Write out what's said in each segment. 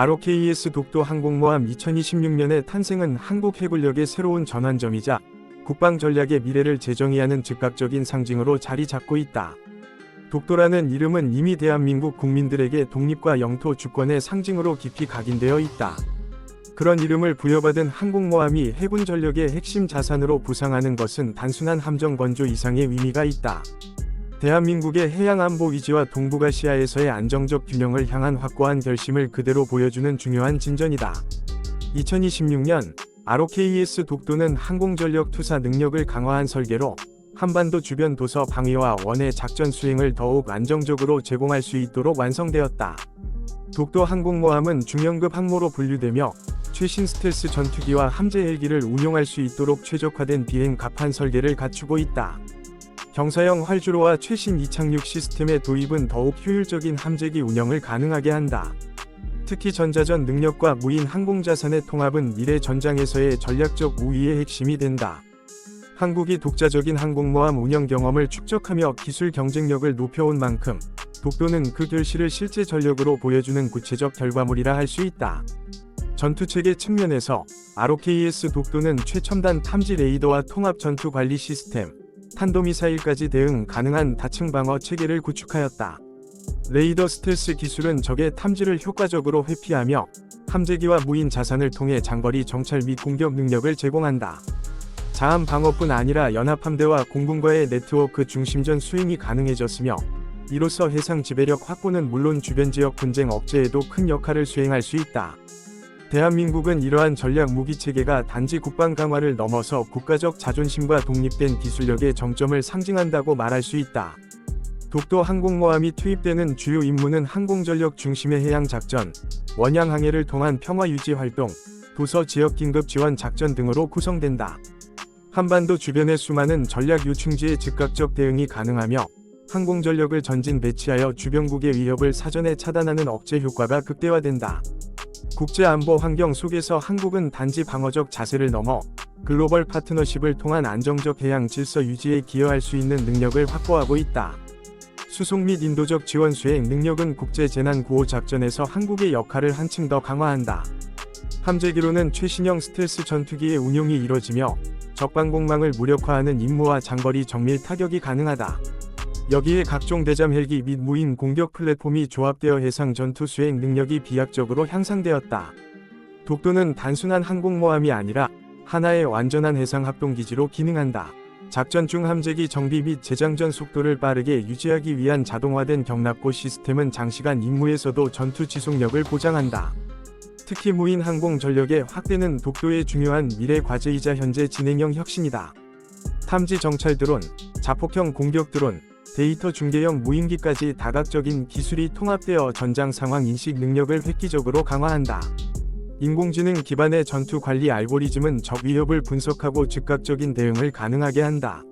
ROKES 독도 항공모함 2026년의 탄생은 한국 해군력의 새로운 전환점이자 국방 전략의 미래를 재정의하는 즉각적인 상징으로 자리 잡고 있다. 독도라는 이름은 이미 대한민국 국민들에게 독립과 영토 주권의 상징으로 깊이 각인되어 있다. 그런 이름을 부여받은 항공모함이 해군 전력의 핵심 자산으로 부상하는 것은 단순한 함정 건조 이상의 의미가 있다. 대한민국의 해양 안보 위지와 동북아시아에서의 안정적 균형을 향한 확고한 결심을 그대로 보여주는 중요한 진전이다. 2026년 ROKES 독도는 항공전력 투사 능력을 강화한 설계로 한반도 주변 도서 방위와 원의 작전 수행을 더욱 안정적으로 제공할 수 있도록 완성되었다. 독도 항공모함은 중형급 항모로 분류되며 최신 스텔스 전투기와 함재 헬기를 운용할 수 있도록 최적화된 비행 갑판 설계를 갖추고 있다. 경사형 활주로와 최신 이착륙 시스템의 도입은 더욱 효율적인 함재기 운영을 가능하게 한다. 특히 전자전 능력과 무인 항공자산의 통합은 미래 전장에서의 전략적 우위의 핵심이 된다. 한국이 독자적인 항공모함 운영 경험을 축적하며 기술 경쟁력을 높여온 만큼 독도는 그 결실을 실제 전력으로 보여주는 구체적 결과물이라 할 수 있다. 전투체계 측면에서 ROKES 독도는 최첨단 탐지 레이더와 통합 전투 관리 시스템, 탄도미사일까지 대응 가능한 다층 방어 체계를 구축하였다. 레이더 스텔스 기술은 적의 탐지를 효과적으로 회피하며 함재기와 무인 자산을 통해 장거리 정찰 및 공격 능력을 제공한다. 자함 방어뿐 아니라 연합함대와 공군과의 네트워크 중심전 수행이 가능해졌으며 이로써 해상 지배력 확보는 물론 주변 지역 분쟁 억제에도 큰 역할을 수행할 수 있다. 대한민국은 이러한 전략 무기 체계가 단지 국방 강화를 넘어서 국가적 자존심과 독립된 기술력의 정점을 상징한다고 말할 수 있다. 독도 항공모함이 투입되는 주요 임무는 항공전력 중심의 해양 작전, 원양 항해를 통한 평화 유지 활동, 도서 지역 긴급 지원 작전 등으로 구성된다. 한반도 주변의 수많은 전략 요충지에 즉각적 대응이 가능하며 항공전력을 전진 배치하여 주변국의 위협을 사전에 차단하는 억제 효과가 극대화된다. 국제 안보 환경 속에서 한국은 단지 방어적 자세를 넘어 글로벌 파트너십을 통한 안정적 해양 질서 유지에 기여할 수 있는 능력을 확보하고 있다. 수송 및 인도적 지원 수행 능력은 국제 재난 구호 작전에서 한국의 역할을 한층 더 강화한다. 함재기로는 최신형 스텔스 전투기의 운용이 이뤄지며 적방공망을 무력화하는 임무와 장거리 정밀 타격이 가능하다. 여기에 각종 대잠 헬기 및 무인 공격 플랫폼이 조합되어 해상 전투 수행 능력이 비약적으로 향상되었다. 독도는 단순한 항공모함이 아니라 하나의 완전한 해상 합동기지로 기능한다. 작전 중 함재기 정비 및 재장전 속도를 빠르게 유지하기 위한 자동화된 경납고 시스템은 장시간 임무에서도 전투 지속력을 보장한다. 특히 무인 항공 전력의 확대는 독도의 중요한 미래 과제이자 현재 진행형 혁신이다. 탐지 정찰 드론, 자폭형 공격 드론, 데이터 중계형 무인기까지 다각적인 기술이 통합되어 전장 상황 인식 능력을 획기적으로 강화한다. 인공지능 기반의 전투 관리 알고리즘은 적 위협을 분석하고 즉각적인 대응을 가능하게 한다.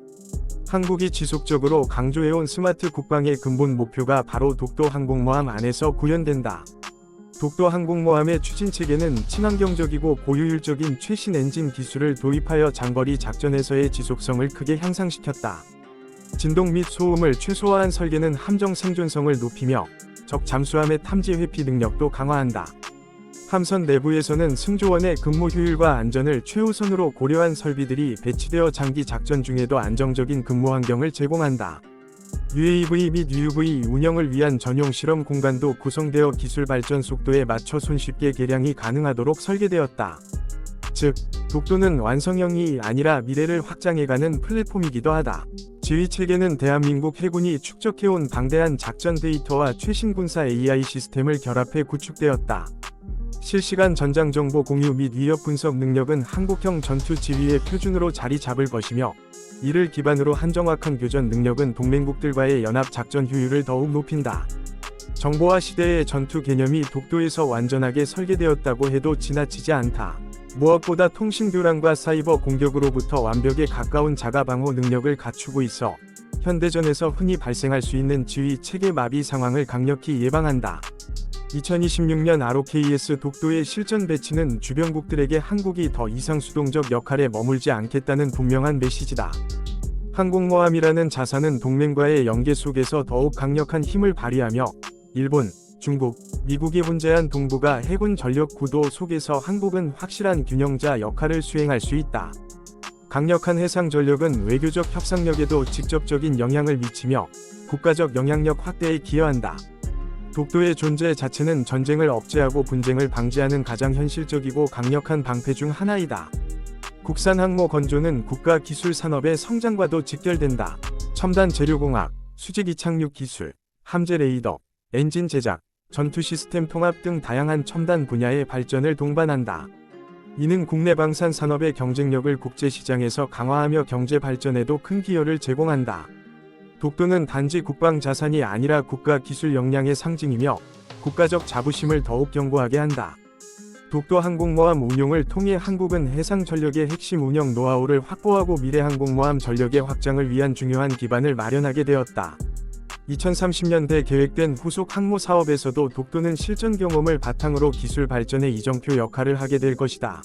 한국이 지속적으로 강조해온 스마트 국방의 근본 목표가 바로 독도 항공모함 안에서 구현된다. 독도 항공모함의 추진 체계는 친환경적이고 고효율적인 최신 엔진 기술을 도입하여 장거리 작전에서의 지속성을 크게 향상시켰다. 진동 및 소음을 최소화한 설계는 함정 생존성을 높이며 적 잠수함의 탐지 회피 능력도 강화한다. 함선 내부에서는 승조원의 근무 효율과 안전을 최우선으로 고려한 설비들이 배치되어 장기 작전 중에도 안정적인 근무 환경을 제공한다. UAV 및 UV 운영을 위한 전용 실험 공간도 구성되어 기술 발전 속도에 맞춰 손쉽게 개량이 가능하도록 설계되었다. 즉, 독도는 완성형이 아니라 미래를 확장해가는 플랫폼이기도 하다. 지휘 체계는 대한민국 해군이 축적해온 방대한 작전 데이터와 최신 군사 AI 시스템을 결합해 구축되었다. 실시간 전장 정보 공유 및 위협 분석 능력은 한국형 전투 지휘의 표준으로 자리 잡을 것이며 이를 기반으로 한 정확한 교전 능력은 동맹국들과의 연합 작전 효율을 더욱 높인다. 정보화 시대의 전투 개념이 독도에서 완전하게 설계되었다고 해도 지나치지 않다. 무엇보다 통신 교란과 사이버 공격으로부터 완벽에 가까운 자가 방어 능력을 갖추고 있어 현대전에서 흔히 발생할 수 있는 지휘 체계 마비 상황을 강력히 예방한다. 2026년 ROKES 독도의 실전 배치는 주변국들에게 한국이 더 이상 수동적 역할에 머물지 않겠다는 분명한 메시지다. 항공모함이라는 자산은 동맹과의 연계 속에서 더욱 강력한 힘을 발휘하며 일본, 중국, 미국이 혼재한 동북아 해군 전력 구도 속에서 한국은 확실한 균형자 역할을 수행할 수 있다. 강력한 해상 전력은 외교적 협상력에도 직접적인 영향을 미치며 국가적 영향력 확대에 기여한다. 독도의 존재 자체는 전쟁을 억제하고 분쟁을 방지하는 가장 현실적이고 강력한 방패 중 하나이다. 국산 항모 건조는 국가 기술 산업의 성장과도 직결된다. 첨단 재료공학, 수직 이착륙 기술, 함재 레이더, 엔진 제작, 전투 시스템 통합 등 다양한 첨단 분야의 발전을 동반한다. 이는 국내 방산 산업의 경쟁력을 국제 시장에서 강화하며 경제 발전에도 큰 기여를 제공한다. 독도는 단지 국방 자산이 아니라 국가 기술 역량의 상징이며 국가적 자부심을 더욱 견고하게 한다. 독도 항공모함 운용을 통해 한국은 해상 전력의 핵심 운영 노하우를 확보하고 미래 항공모함 전력의 확장을 위한 중요한 기반을 마련하게 되었다. 2030년대 계획된 후속 항모 사업에서도 독도는 실전 경험을 바탕으로 기술 발전의 이정표 역할을 하게 될 것이다.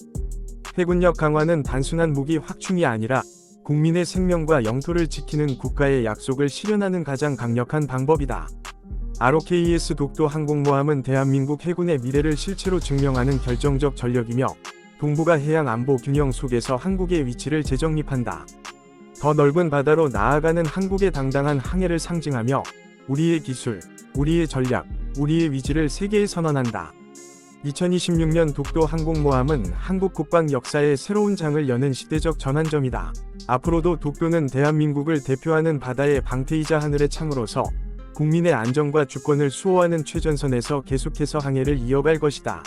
해군력 강화는 단순한 무기 확충이 아니라 국민의 생명과 영토를 지키는 국가의 약속을 실현하는 가장 강력한 방법이다. ROKES 독도 항공모함은 대한민국 해군의 미래를 실체로 증명하는 결정적 전력이며 동북아 해양 안보 균형 속에서 한국의 위치를 재정립한다. 더 넓은 바다로 나아가는 한국의 당당한 항해를 상징하며 우리의 기술, 우리의 전략, 우리의 위지를 세계에 선언한다. 2026년 독도 항공모함은 한국 국방 역사의 새로운 장을 여는 시대적 전환점이다. 앞으로도 독도는 대한민국을 대표하는 바다의 방패이자 하늘의 창으로서 국민의 안전과 주권을 수호하는 최전선에서 계속해서 항해를 이어갈 것이다.